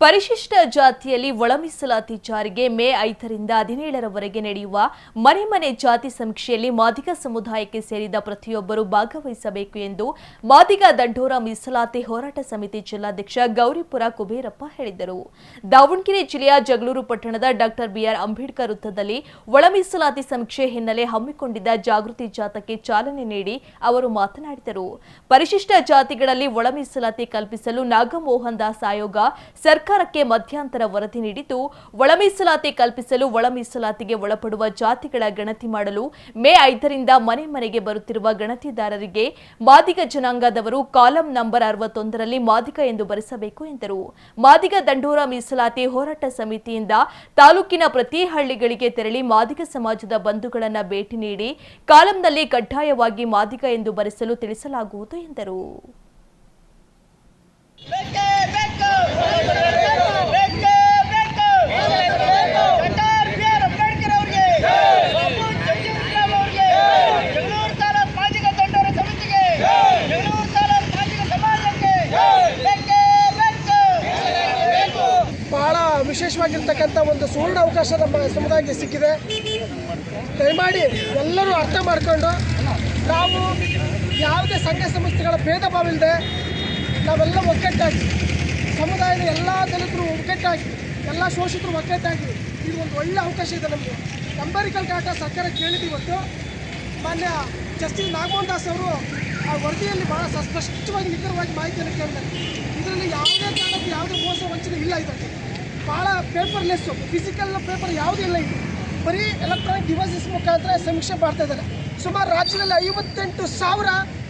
ಪರಿಶಿಷ್ಟ ಜಾತಿಯಲ್ಲಿ ಒಳ ಮೀಸಲಾತಿ ಜಾರಿಗೆ ಮೇ ಐದರಿಂದ ಹದಿನೇಳರವರೆಗೆ ನಡೆಯುವ ಮನೆ ಮನೆ ಜಾತಿ ಸಮೀಕ್ಷೆಯಲ್ಲಿ ಮಾದಿಗ ಸಮುದಾಯಕ್ಕೆ ಸೇರಿದ ಪ್ರತಿಯೊಬ್ಬರು ಭಾಗವಹಿಸಬೇಕು ಎಂದು ಮಾದಿಗ ದಂಡೋರ ಮೀಸಲಾತಿ ಹೋರಾಟ ಸಮಿತಿ ಜಿಲ್ಲಾಧ್ಯಕ್ಷ ಗೌರಿಪುರ ಕುಬೇರಪ್ಪ ಹೇಳಿದರು. ದಾವಣಗೆರೆ ಜಿಲ್ಲೆಯ ಜಗಳೂರು ಪಟ್ಟಣದ ಡಾಕ್ಟರ್ ಬಿಆರ್ ಅಂಬೇಡ್ಕರ್ ವೃತ್ತದಲ್ಲಿ ಒಳ ಮೀಸಲಾತಿ ಸಮೀಕ್ಷೆ ಹಿನ್ನೆಲೆ ಹಮ್ಮಿಕೊಂಡಿದ್ದ ಜಾಗೃತಿ ಜಾಥಾಕ್ಕೆ ಚಾಲನೆ ನೀಡಿ ಅವರು ಮಾತನಾಡಿದರು. ಪರಿಶಿಷ್ಟ ಜಾತಿಗಳಲ್ಲಿ ಒಳ ಮೀಸಲಾತಿ ಕಲ್ಪಿಸಲು ನಾಗಮೋಹನ್ ದಾಸ್ ಆಯೋಗ ಸರ್ಕಾರಕ್ಕೆ ಮಧ್ಯಂತರ ವರದಿ ನೀಡಿದ್ದು, ಒಳ ಮೀಸಲಾತಿ ಕಲ್ಪಿಸಲು ಒಳ ಮೀಸಲಾತಿಗೆ ಒಳಪಡುವ ಜಾತಿಗಳ ಗಣತಿ ಮಾಡಲು ಮೇ ಐದರಿಂದ ಮನೆ ಮನೆಗೆ ಬರುತ್ತಿರುವ ಗಣತಿದಾರರಿಗೆ ಮಾದಿಗ ಜನಾಂಗದವರು ಕಾಲಂ ನಂಬರ್ ಅರವತ್ತೊಂದರಲ್ಲಿ ಮಾದಿಗ ಎಂದು ಬರೆಸಬೇಕು ಎಂದರು. ಮಾದಿಗ ದಂಡೋರ ಮೀಸಲಾತಿ ಹೋರಾಟ ಸಮಿತಿಯಿಂದ ತಾಲೂಕಿನ ಪ್ರತಿ ಹಳ್ಳಿಗಳಿಗೆ ತೆರಳಿ ಮಾದಿಗ ಸಮಾಜದ ಬಂಧುಗಳನ್ನು ಭೇಟಿ ನೀಡಿ ಕಾಲಂನಲ್ಲಿ ಕಡ್ಡಾಯವಾಗಿ ಮಾದಿಗ ಎಂದು ಬರೆಸಲು ತಿಳಿಸಲಾಗುವುದು ಎಂದರು. ವಿಶೇಷವಾಗಿರ್ತಕ್ಕಂಥ ಒಂದು ಸುವರ್ಣ ಅವಕಾಶ ನಮ್ಮ ಸಮುದಾಯಕ್ಕೆ ಸಿಕ್ಕಿದೆ. ದಯಮಾಡಿ ಎಲ್ಲರೂ ಅರ್ಥ ಮಾಡಿಕೊಂಡು ನಾವು ಯಾವುದೇ ಸಂಘ ಸಂಸ್ಥೆಗಳ ಭೇದ ಭಾವ ಇಲ್ಲದೆ ನಾವೆಲ್ಲ ಒಗ್ಗಟ್ಟಾಗಿ, ಸಮುದಾಯದ ಎಲ್ಲ ದಲಿತರು ಒಗ್ಗಟ್ಟಾಗಿ, ಎಲ್ಲ ಶೋಷಿತರು ಒಗ್ಗಟ್ಟಾಗಿ ಇದು ಒಂದು ಒಳ್ಳೆ ಅವಕಾಶ ಇದೆ ನಮಗೆ. ನಂಬರಿಕಲ್ ಡಾಟಾ ಸರ್ಕಾರ ಕೇಳಿದ್ದು ಇವತ್ತು. ಮಾನ್ಯ ಜಸ್ಟಿಸ್ ನಾಗಮೋಹನ್ ದಾಸ್ ಅವರು ಆ ವರದಿಯಲ್ಲಿ ಸ- ಸ್ಪಷ್ಟವಾಗಿ ನಿಖರವಾಗಿ ಮಾಹಿತಿಯನ್ನು ಕೇಳಿದ್ದಾರೆ. ಇದರಲ್ಲಿ ಯಾವುದೇ ಕಾರಣಕ್ಕೆ ಯಾವುದೇ ಮೋಸ ವಂಚನೆ ಇಲ್ಲ ಇದರಲ್ಲಿ. ಭಾಳ ಪೇಪರ್ಲೆಸ್ಸು ಫಿಸಿಕಲ್ ಪೇಪರ್ ಯಾವುದೂ ಇಲ್ಲ ಇದು ಬರೀ ಎಲೆಕ್ಟ್ರಾನಿಕ್ ಡಿವೈಸಸ್ ಮುಖಾಂತರ ಸಮೀಕ್ಷೆ ಮಾಡ್ತಾ ಇದ್ದಾರೆ. ಸುಮಾರು ರಾಜ್ಯದಲ್ಲಿ ಐವತ್ತೆಂಟು ಸಾವಿರ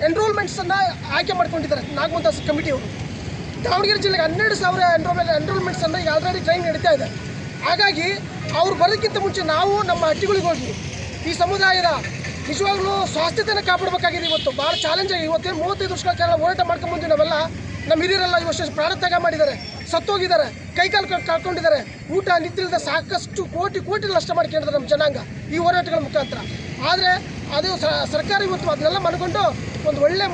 ಎನ್ರೋಲ್ಮೆಂಟ್ಸನ್ನು ಆಯ್ಕೆ ಮಾಡ್ಕೊಂಡಿದ್ದಾರೆ ನಾಗಮಂತಾಸ್ ಕಮಿಟಿಯವರು ದಾವಣಗೆರೆ ಜಿಲ್ಲೆಗೆ ಹನ್ನೆರಡು ಸಾವಿರ ಎನ್ರೋಲ್ ಎನ್ರೋಲ್ಮೆಂಟ್ಸನ್ನು ಈಗ ಆಲ್ರೆಡಿ ಟ್ರೈನ್ ನಡೀತಾ ಇದೆ. ಹಾಗಾಗಿ ಅವ್ರು ಬರೋದಕ್ಕಿಂತ ಮುಂಚೆ ನಾವು ನಮ್ಮ ಹಟ್ಟಿಗಳಿಗೆ ಹೋಗಿ, ಈ ಸಮುದಾಯದ ನಿಜವಾಗ್ಲೂ ಸ್ವಾಸ್ಥ್ಯತೆಯನ್ನು ಕಾಪಾಡಬೇಕಾಗಿದೆ ಇವತ್ತು. ಭಾಳ ಚಾಲೆಂಜ್ ಆಗಿ ಇವತ್ತೇ ಮೂವತ್ತೈದು ವರ್ಷಗಳ ಕಾಲ ಹೋರಾಟ ಮಾಡ್ಕೊಂಡು ನಾವೆಲ್ಲ. ನಮ್ಮ ಹಿರಿಯರೆಲ್ಲ ಇವಷ್ಟು ಪ್ರಾಣ ತ್ಯಾಗ ಮಾಡಿದ್ದಾರೆ. ಸತ್ತೋಗಿದ್ದಾರೆ ಕೈಕಾಲು ಕಳ್ಕೊಂಡಿದ್ದಾರೆ. ಊಟ ನಿದ್ರಿಲ್ಲದೆ ಸಾಕಷ್ಟು ಕೋಟಿ ಕೋಟಿ ನಷ್ಟ ಮಾಡ್ಕೊಂಡಿದ್ದಾರೆ ನಮ್ಮ ಜನಾಂಗ ಈ ಹೋರಾಟಗಳ ಮುಖಾಂತರ. ಆದರೆ ಅದು ಸರ್ಕಾರ ಇವತ್ತು ಅದನ್ನೆಲ್ಲ ಮನಗೊಂಡು ಒಂದು ಒಳ್ಳೆ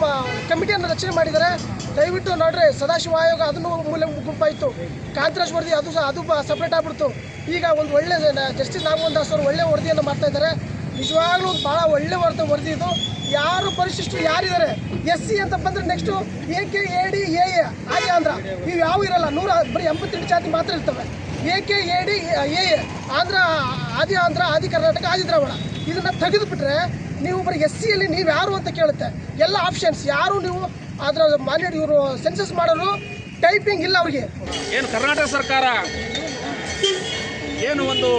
ಕಮಿಟಿಯನ್ನು ರಚನೆ ಮಾಡಿದ್ದಾರೆ. ದಯವಿಟ್ಟು ನೋಡ್ರಿ, ಸದಾಶಿವ ಆಯೋಗ ಅದನ್ನು ಮೂಲ ಗುಂಪಾಯಿತು. ಕಾಂತರಾಜ್ ವರದಿ ಅದು ಸಹ ಅದು ಸಪ್ರೇಟ್ ಆಗ್ಬಿಡ್ತು. ಈಗ ಒಂದು ಒಳ್ಳೆ ಜಸ್ಟಿಸ್ ನಾಗಮೋಹನ್ ದಾಸ್ ಅವರು ಒಳ್ಳೆ ವರದಿಯನ್ನು ಮಾಡ್ತಾ ಇದ್ದಾರೆ. ನಿಜವಾಗ್ಲೂ ಭಾಳ ಒಳ್ಳೆ ವರ್ತ ವರದಿ ಯಾರು ಪರಿಶಿಷ್ಟರು ಯಾರಿದ್ದಾರೆ? ಎಸ್ ಸಿ ಅಂತ ಬಂದರೆ next A K A D A A Adi Andhra. ಇವು ಯಾವ ಇರಲ್ಲ. ನೂರ ಬರೀ ಎಂಬತ್ತೆಂಟು ಜಾತಿ ಮಾತ್ರ ಇರ್ತವೆ. A K A D A A Andhra, Adi Andhra, Adi Karnataka, ಆದಿ ದ್ರಾವಣ ಇದನ್ನು ತೆಗೆದುಬಿಟ್ರೆ ನೀವು ಬರೀ ಎಸ್ ಸಿಯಲ್ಲಿ ನೀವು ಯಾರು ಅಂತ ಕೇಳುತ್ತೆ. ಎಲ್ಲ ಆಪ್ಷನ್ಸ್ ಯಾರು ನೀವು ಅದರ ಮಾನ್ಯ ಇವರು ಸೆನ್ಸಸ್ ಮಾಡೋರು ಟೈಪಿಂಗ್ ಇಲ್ಲ ಅವ್ರಿಗೆ. ಏನು ಕರ್ನಾಟಕ ಸರ್ಕಾರ? ಏನು ಒಂದು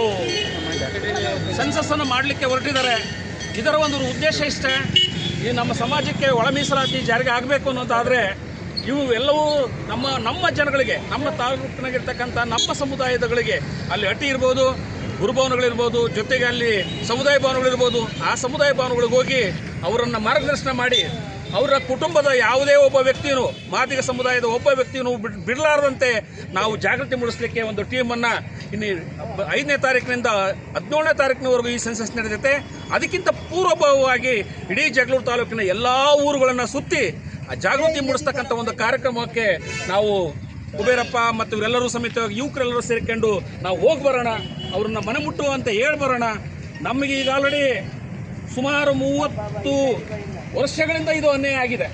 ಸೆನ್ಸಸ್ ಅನ್ನು ಮಾಡಲಿಕ್ಕೆ ಹೊರಟಿದ್ದಾರೆ. ಇದರ ಒಂದು ಉದ್ದೇಶ ಇಷ್ಟೇ. ಈ ನಮ್ಮ ಸಮಾಜಕ್ಕೆ ಒಳ ಮೀಸಲಾತಿ ಜಾರಿಗೆ ಆಗಬೇಕು ಅನ್ನೋದಾದರೆ, ಇವು ಎಲ್ಲವೂ ನಮ್ಮ ನಮ್ಮ ಜನಗಳಿಗೆ, ನಮ್ಮ ತಾಲೂಕಿನಾಗಿರ್ತಕ್ಕಂಥ ನಮ್ಮ ಸಮುದಾಯದಗಳಿಗೆ ಅಲ್ಲಿ ಹಟ್ಟಿ ಇರ್ಬೋದು ಗುರುಭವನಗಳಿರ್ಬೋದು ಜೊತೆಗೆ ಅಲ್ಲಿ ಸಮುದಾಯ ಭವನಗಳಿರ್ಬೋದು ಆ ಸಮುದಾಯ ಭವನಗಳಿಗೆ ಹೋಗಿ ಅವರನ್ನು ಮಾರ್ಗದರ್ಶನ ಮಾಡಿ ಅವರ ಕುಟುಂಬದ ಯಾವುದೇ ಒಬ್ಬ ವ್ಯಕ್ತಿಯೂ ಮಾದಿಗ ಸಮುದಾಯದ ಒಬ್ಬ ವ್ಯಕ್ತಿಯೂ ಬಿಡ್, ಬಿಡಲಾರದಂತೆ ನಾವು ಜಾಗೃತಿ ಮೂಡಿಸಲಿಕ್ಕೆ ಒಂದು ಟೀಮನ್ನು ಇನ್ನು ಐದನೇ ತಾರೀಕಿನಿಂದ ಹದಿನೇಳನೇ ತಾರೀಕಿನವರೆಗೂ ಈ ಸೆನ್ಸಸ್ ನಡೆದಿದೆ. ಅದಕ್ಕಿಂತ ಪೂರ್ವಭಾವವಾಗಿ ಇಡೀ ಜಗಳೂರು ತಾಲೂಕಿನ ಎಲ್ಲ ಊರುಗಳನ್ನು ಸುತ್ತಿ ಜಾಗೃತಿ ಮೂಡಿಸ್ತಕ್ಕಂಥ ಒಂದು ಕಾರ್ಯಕ್ರಮಕ್ಕೆ ನಾವು ಕುಬೇರಪ್ಪ ಮತ್ತು ಇವರೆಲ್ಲರೂ ಸಮೇತವಾಗಿ ಯುವಕರೆಲ್ಲರೂ ಸೇರಿಕೊಂಡು ನಾವು ಹೋಗಿ ಬರೋಣ, ಅವ್ರನ್ನ ಮನೆ ಮುಟ್ಟುವಂತೆ ಹೇಳಿ ಬರೋಣ ನಮಗೆ ಈಗ ಆಲ್ರೆಡಿ ಸುಮಾರು ಮೂವತ್ತು ವರ್ಷಗಳಿಂದ ಇದು ಅನ್ಯಾಯ ಆಗಿದೆ.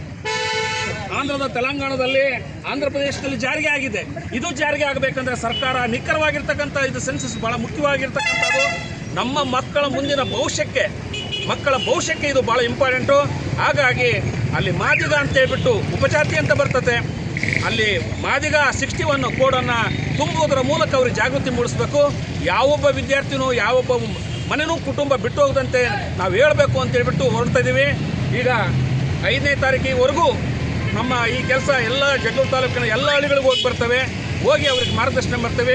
ಆಂಧ್ರದ ತೆಲಂಗಾಣದಲ್ಲಿ ಆಂಧ್ರ ಪ್ರದೇಶದಲ್ಲಿ ಜಾರಿಗೆ ಆಗಿದೆ. ಇದು ಜಾರಿಗೆ ಆಗಬೇಕಂದ್ರೆ ಸರ್ಕಾರ ನಿಖರವಾಗಿರ್ತಕ್ಕಂಥ ಇದು ಸೆನ್ಸಸ್ ಬಹಳ ಮುಖ್ಯವಾಗಿರ್ತಕ್ಕಂಥದ್ದು. ನಮ್ಮ ಮಕ್ಕಳ ಮುಂದಿನ ಭವಿಷ್ಯಕ್ಕೆ, ಮಕ್ಕಳ ಭವಿಷ್ಯಕ್ಕೆ ಇದು ಭಾಳ ಇಂಪಾರ್ಟೆಂಟು ಹಾಗಾಗಿ ಅಲ್ಲಿ ಮಾದಿಗ ಅಂತ ಹೇಳ್ಬಿಟ್ಟು ಉಪಜಾತಿ ಅಂತ ಬರ್ತದೆ. ಅಲ್ಲಿ ಮಾದಿಗ ಸಿಕ್ಸ್ಟಿ ಒನ್ ಕೋಡನ್ನು ತುಂಬುವುದರ ಮೂಲಕ ಅವ್ರಿಗೆ ಜಾಗೃತಿ ಮೂಡಿಸಬೇಕು. ಯಾವೊಬ್ಬ ವಿದ್ಯಾರ್ಥಿನೂ ಯಾವೊಬ್ಬ ಮನೆನೂ ಕುಟುಂಬ ಬಿಟ್ಟು ಹೋಗದಂತೆ ನಾವು ಹೇಳಬೇಕು ಅಂತ ಹೇಳ್ಬಿಟ್ಟು ಹೊರಡ್ತಾ ಇದ್ದೀವಿ ಈಗ ಐದನೇ ತಾರೀಕಿವರೆಗೂ ನಮ್ಮ ಈ ಕೆಲಸ ಎಲ್ಲ ಜಗಳೂರು ತಾಲೂಕಿನ ಎಲ್ಲ ಹಳ್ಳಿಗಳಿಗೆ ಹೋಗಿ ಬರ್ತವೆ. ಹೋಗಿ ಅವ್ರಿಗೆ ಮಾರ್ಗದರ್ಶನ ಮಾಡ್ತೇವೆ.